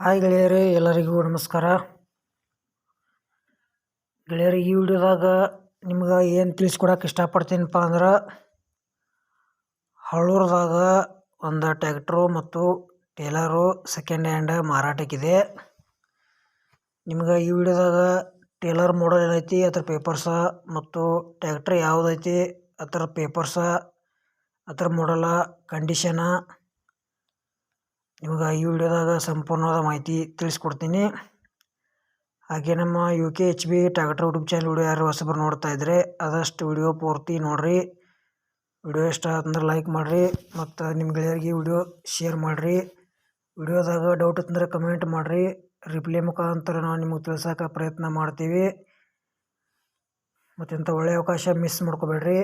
Hi ಗೆಳೆಯರೇ, ಎಲ್ಲರಿಗೂ ನಮಸ್ಕಾರ. ಗೆಳೆಯರು, ಈ ವಿಡಿಯೋದಾಗ ನಿಮ್ಗೆ ಏನು ತಿಳಿಸ್ಕೊಡಕ್ಕೆ ಇಷ್ಟಪಡ್ತೀನಪ್ಪ ಅಂದ್ರೆ, ಹಳ್ಳೂರದಾಗ ಒಂದು ಟ್ಯಾಕ್ಟ್ರು ಮತ್ತು ಟೇಲರು ಸೆಕೆಂಡ್ ಹ್ಯಾಂಡ್ ಮಾರಾಟಕ್ಕಿದೆ. ನಿಮ್ಗೆ ಈ ವಿಡಿಯೋದಾಗ ಟೇಲರ್ ಮಾಡಲ್ ಏನೈತಿ, ಅದ್ರ ಪೇಪರ್ಸ ಮತ್ತು ಟ್ಯಾಕ್ಟ್ರ್ ಯಾವುದೈತಿ, ಅದರ ಪೇಪರ್ಸ ಅದ್ರ ಮಾಡಲ ಕಂಡೀಷನ ನಿಮ್ಗೆ ಈ ವಿಡಿಯೋದಾಗ ಸಂಪೂರ್ಣವಾದ ಮಾಹಿತಿ ತಿಳಿಸ್ಕೊಡ್ತೀನಿ. ಹಾಗೆ ನಮ್ಮ U K H B tractor YouTube channel video ಯಾರು ಹೊಸಬ್ರು ನೋಡ್ತಾ ಇದ್ದರೆ ಆದಷ್ಟು ವಿಡಿಯೋ ಪೂರ್ತಿ ನೋಡಿರಿ. ವಿಡಿಯೋ ಇಷ್ಟ ಅಂದ್ರೆ ಲೈಕ್ ಮಾಡಿರಿ ಮತ್ತು ನಿಮ್ಮ ಗೆಳೆಯರಿಗೆ ವಿಡಿಯೋ ಶೇರ್ ಮಾಡಿರಿ. ವಿಡಿಯೋದಾಗ ಡೌಟ್ ಇತ್ತಂದ್ರೆ ಕಮೆಂಟ್ ಮಾಡಿರಿ. ರಿಪ್ಲೈ ಮುಖಾಂತರ ನಾವು ನಿಮಗೆ ತಿಳಿಸೋಕೆ ಪ್ರಯತ್ನ ಮಾಡ್ತೀವಿ. ಮತ್ತು ಇಂಥ ಒಳ್ಳೆಯ ಅವಕಾಶ ಮಿಸ್ ಮಾಡ್ಕೋಬೇಡ್ರಿ.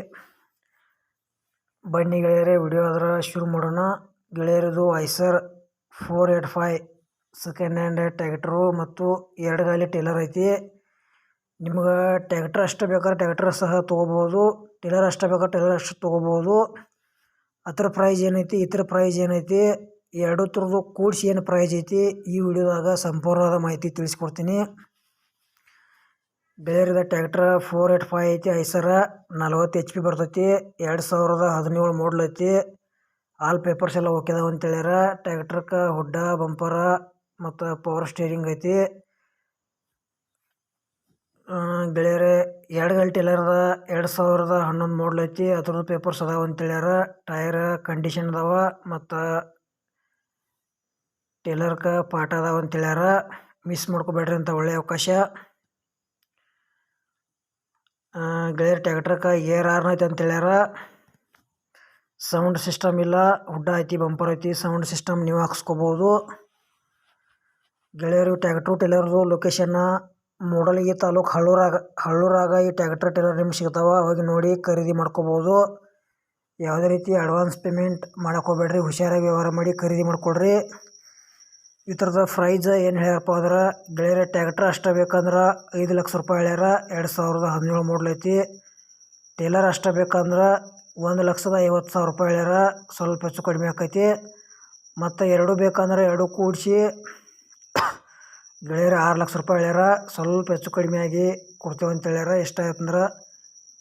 ಬನ್ನಿ ಗೆಳೆಯರೇ, ವಿಡಿಯೋ ಅದರ ಶುರು ಮಾಡೋಣ. ಗೆಳೆಯರದು Eicher four eight five second hand tractor ಮತ್ತು ಎರಡು ಗಾಲಿ ಟೇಲರ್ ಐತಿ. ನಿಮ್ಗೆ ಟ್ಯಾಕ್ಟ್ರ್ ಅಷ್ಟು ಬೇಕಾದ್ರೆ ಟ್ಯಾಕ್ಟ್ರ್ ಸಹ ತೊಗೋಬೋದು. ಟೇಲರ್ ಅಷ್ಟು ಬೇಕಾದ್ರೆ ಟೇಲರ್ ಅಷ್ಟು ತೊಗೋಬೋದು. ಅದ್ರ ಪ್ರೈಸ್ ಏನೈತಿ ಇತರ ಪ್ರೈಸ್ ಏನೈತಿ, ಎರಡು ಥರದ್ದು ಕೂಡಿಸಿ ಏನು ಪ್ರೈಸ್ ಐತಿ, ಈ ವಿಡಿಯೋದಾಗ ಸಂಪೂರ್ಣವಾದ ಮಾಹಿತಿ ತಿಳಿಸ್ಕೊಡ್ತೀನಿ. ಬೇರೆದ ಟ್ಯಾಕ್ಟ್ರ್ ಫೋರ್ ಏಟ್ ಫೈ ಐತಿ, ಐಸರ ನಲ್ವತ್ತು ಎಚ್ ಪಿ ಬರ್ತೈತಿ, ಎರಡು ಸಾವಿರದ ಹದಿನೇಳು ಮಾಡಲ್ ಐತಿ. ಆಲ್ ಪೇಪರ್ಸ್ ಎಲ್ಲ ಓಕೆ ಅಂತ ಹೇಳ್ಯಾರ. ಟ್ಯಾಕ್ಟ್ರಕ್ಕೆ ಹುಡ್ಡ ಬಂಪರ ಮತ್ತು ಪವರ್ ಸ್ಟೇರಿಂಗ್ ಐತಿ. ಗೆಳೆಯರೆ, ಎರಡು ಗಂಟೆ ಅದ. ಎರಡು ಸಾವಿರದ ಹನ್ನೊಂದು ಮಾಡಲ್ ಐತಿ. ಅದ್ರದ್ದು ಪೇಪರ್ಸ್ ಅದಾವ ಅಂತ ಹೇಳ್ಯಾರ. ಟೈರ್ ಕಂಡೀಷನ್ ಅದಾವ. ಮತ್ತು ಟೇಲರ್ಕ ಪಾಠ ಅದಾವ ಅಂತ ಹೇಳ್ಯಾರ. ಮಿಸ್ ಮಾಡ್ಕೋಬೇಡ್ರಿ ಅಂತ ಒಳ್ಳೆಯ ಅವಕಾಶ. ಗೆಳೆಯರ್ ಟ್ಯಾಕ್ಟ್ರಕ್ಕೆ ಏರ್ ಆರ್ನ್ ಐತಿ ಅಂತ ಹೇಳ್ಯಾರ. ಸೌಂಡ್ ಸಿಸ್ಟಮ್ ಇಲ್ಲ ಹುಡ್ಡ ಐತಿ, ಬಂಪರ್ ಐತಿ, ಸೌಂಡ್ ಸಿಸ್ಟಮ್ ನೀವು ಹಾಕ್ಸ್ಕೋಬೋದು. ಗೆಳೆಯರು, ಟ್ಯಾಕ್ಟ್ರು, ಟೇಲರ್ದು ಲೊಕೇಶನ್ನ ಮೂಡಲಗಿ ತಾಲೂಕು ಹಳ್ಳೂರಾಗ ಹಳ್ಳೂರಾಗ ಈ ಟ್ಯಾಕ್ಟ್ರ್, ಟೇಲರ್ ನಿಮ್ಗೆ ಸಿಗ್ತಾವ, ಅವಾಗ ನೋಡಿ ಖರೀದಿ ಮಾಡ್ಕೋಬೋದು. ಯಾವುದೇ ರೀತಿ ಅಡ್ವಾನ್ಸ್ ಪೇಮೆಂಟ್ ಮಾಡಕ್ಕೆ ಹೋಗ್ಬೇಡ್ರಿ, ಹುಷಾರಾಗಿ ವ್ಯವಹಾರ ಮಾಡಿ ಖರೀದಿ ಮಾಡ್ಕೊಳ್ರಿ ಈ ಥರದ ಪ್ರೈಸ್ ಏನು ಹೇಳ್ಯಾರಪ್ಪ ಅಂದ್ರೆ, ಗೆಳೆಯರ ಟ್ಯಾಕ್ಟ್ರ್ ಅಷ್ಟೇ ಬೇಕಂದ್ರೆ ಐದು ಲಕ್ಷ ರೂಪಾಯಿ ಹೇಳ್ಯಾರ, ಎರಡು ಸಾವಿರದ ಹದಿನೇಳು ಐತಿ. ಟೇಲರ್ ಅಷ್ಟೇ ಬೇಕಂದ್ರೆ ಒಂದು ಲಕ್ಷದ ಐವತ್ತು ಸಾವಿರ ರೂಪಾಯಿ ಹೇಳ್ಯಾರ. ಸ್ವಲ್ಪ ಹೆಚ್ಚು ಕಡಿಮೆ ಆಕೈತಿ. ಮತ್ತು ಎರಡು ಬೇಕಂದ್ರೆ ಎರಡು ಕೂಡಿಸಿ ಗೆಳೆಯರು ಆರು ಲಕ್ಷ ರೂಪಾಯಿ ಹೇಳ್ಯಾರ. ಸ್ವಲ್ಪ ಹೆಚ್ಚು ಕಡಿಮೆ ಆಗಿ ಕೊಡ್ತೇವೆ ಅಂತ ಹೇಳ್ಯಾರ. ಇಷ್ಟ ಆಯ್ತಂದ್ರೆ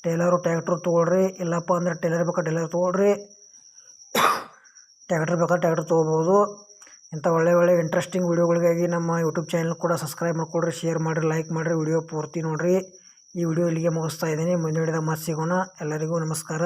ಟೇಲರು ಟ್ಯಾಕ್ಟ್ರು ತೊಗೊಳ್ರಿ. ಇಲ್ಲಪ್ಪ ಅಂದ್ರೆ ಟೇಲರ್ ಬೇಕಾ ಟೇಲರ್ ತೊಗೊಳ್ರಿ. ಟ್ಯಾಕ್ಟ್ರ್ ಬೇಕಾ ಟ್ಯಾಕ್ಟ್ರ್ ತೊಗೋಬೋದು ಇಂಥ ಒಳ್ಳೆ ಒಳ್ಳೆ ಇಂಟ್ರೆಸ್ಟಿಂಗ್ ವೀಡಿಯೋಗಳಿಗಾಗಿ ನಮ್ಮ ಯೂಟ್ಯೂಬ್ ಚಾನಲ್ ಕೂಡ ಸಬ್ಸ್ಕ್ರೈಬ್ ಮಾಡ್ಕೊಳ್ರಿ ಶೇರ್ ಮಾಡಿರಿ ಲೈಕ್ ಮಾಡಿರಿ. ವಿಡಿಯೋ ಪೂರ್ತಿ ನೋಡಿರಿ. ಈ ವಿಡಿಯೋ ಇಲ್ಲಿಗೆ ಮುಗಿಸ್ತಾ ಇದ್ದೀನಿ. ಮುಂದಿನ ಮತ್ತೆ ಸಿಗೋಣ. ಎಲ್ಲರಿಗೂ ನಮಸ್ಕಾರ.